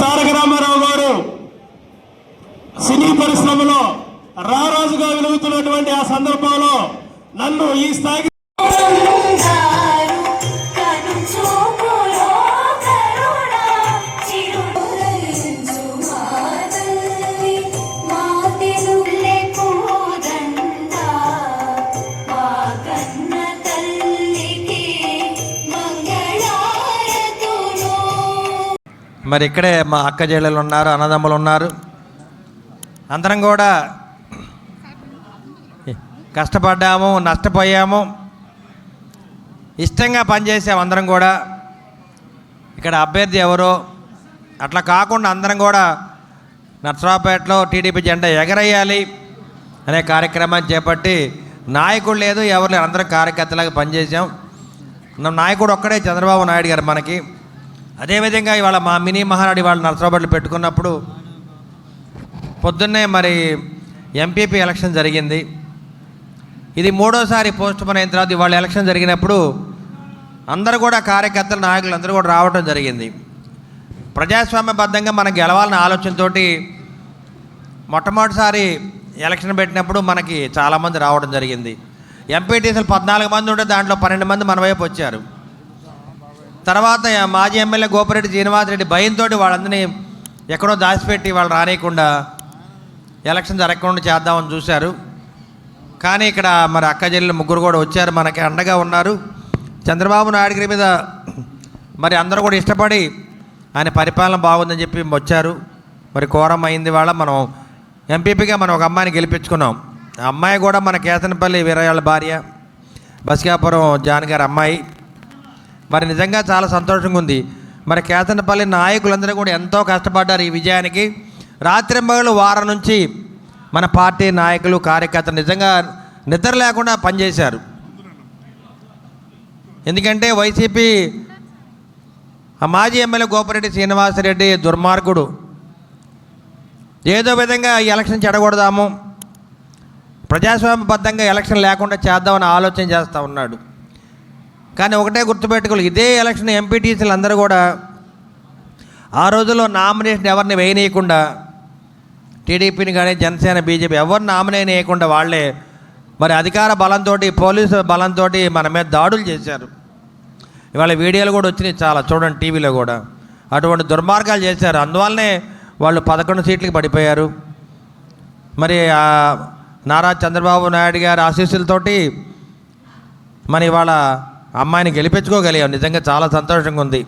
తారక రామారావు గారు సినీ పరిశ్రమలో రారాజుగా వెలుగుతున్నటువంటి ఆ సందర్భంలో నన్ను ఈ స్థాయికి మరి ఇక్కడే మా అక్క చెల్లెలు ఉన్నారు అన్నదమ్ములు ఉన్నారు. అందరం కూడా కష్టపడ్డాము నష్టపోయాము. ఇష్టంగా పనిచేసాము అందరం కూడా. ఇక్కడ అభ్యర్థి ఎవరో అట్లా కాకుండా అందరం కూడా నర్సరావుపేటలో టీడీపీ జెండా ఎగరేయాలి అనే కార్యక్రమాన్ని చేపట్టి నాయకుడు లేదు ఎవరు లేరు. అందరం కార్యకర్తలాగా పనిచేసాం నాయకుడు ఒక్కడే చంద్రబాబు నాయుడు గారు మనకి. అదేవిధంగా ఇవాళ మా మినీ మహానాడు ఇవాళ నర్సరావుపేటలో పెట్టుకున్నప్పుడు పొద్దున్నే మరి ఎంపీపీ ఎలక్షన్ జరిగింది. ఇది మూడోసారి పోస్ట్ పోన్ అయిన తర్వాత ఇవాళ ఎలక్షన్ జరిగినప్పుడు అందరూ కూడా కార్యకర్తలు నాయకులు అందరూ కూడా రావడం జరిగింది. ప్రజాస్వామ్యబద్ధంగా మనం గెలవాలన్న ఆలోచనతోటి మొట్టమొదటిసారి ఎలక్షన్ పెట్టినప్పుడు మనకి చాలామంది రావడం జరిగింది. ఎంపీటీసీలు పద్నాలుగు మంది ఉంటే దాంట్లో పన్నెండు మంది మన వైపు వచ్చారు. తర్వాత మాజీ ఎమ్మెల్యే గోపిరెడ్డి శ్రీనివాసరెడ్డి భయంతో వాళ్ళందరినీ ఎక్కడో దాచిపెట్టి వాళ్ళు రానియకుండా ఎలక్షన్ జరగకుండా చేద్దామని చూశారు. కానీ ఇక్కడ మరి అక్క చెల్లెలు ముగ్గురు కూడా వచ్చారు. మనకి అండగా ఉన్నారు. చంద్రబాబు నాయుడు గారి మీద మరి అందరూ కూడా ఇష్టపడి ఆయన పరిపాలన బాగుందని చెప్పి వచ్చారు. మరి కోరం అయింది వాళ్ళ. మనం ఎంపీపీగా మనం ఒక అమ్మాయిని గెలిపించుకున్నాం. ఆ అమ్మాయి కూడా మన కేతనపల్లి వీరయాళ్ళ భార్య. బస్కాపురం జాన్ గారి అమ్మాయి. మరి నిజంగా చాలా సంతోషంగా ఉంది. మరి కేతనపల్లి నాయకులందరూ కూడా ఎంతో కష్టపడ్డారు ఈ విజయానికి. రాత్రింబగలు వారం నుంచి మన పార్టీ నాయకులు కార్యకర్తలు నిజంగా నిద్ర లేకుండా పనిచేశారు. ఎందుకంటే వైసీపీ ఆ మాజీ ఎమ్మెల్యే గోపిరెడ్డి శ్రీనివాసరెడ్డి దుర్మార్గుడు. ఏదో విధంగా ఈ ఎలక్షన్ చెడగొడదాము ప్రజాస్వామ్యబద్ధంగా ఎలక్షన్ లేకుండా చేద్దామని ఆలోచన చేస్తూ ఉన్నాడు. కానీ ఒకటే గుర్తుపెట్టుకోవాలి. ఇదే ఎలక్షన్ ఎంపీటీసీలు అందరూ కూడా ఆ రోజుల్లో నామినేషన్ ఎవరిని వేయనీయకుండా టీడీపీని కానీ జనసేన బీజేపీ ఎవరిని నామినేషన్ వేయకుండా వాళ్ళే మరి అధికార బలంతో పోలీసు బలంతో మన మీద దాడులు చేశారు. ఇవాళ వీడియోలు కూడా వచ్చినాయి చాలా చూడండి టీవీలో కూడా. అటువంటి దుర్మార్గాలు చేశారు. అందువల్లనే వాళ్ళు పదకొండు సీట్లకి పడిపోయారు. మరి నారా చంద్రబాబు నాయుడు గారి ఆశీస్సులతోటి మరి ఇవాళ అమ్మాయిని గెలిపించుకోగలిగాం నిజంగా చాలా సంతోషంగా ఉంది.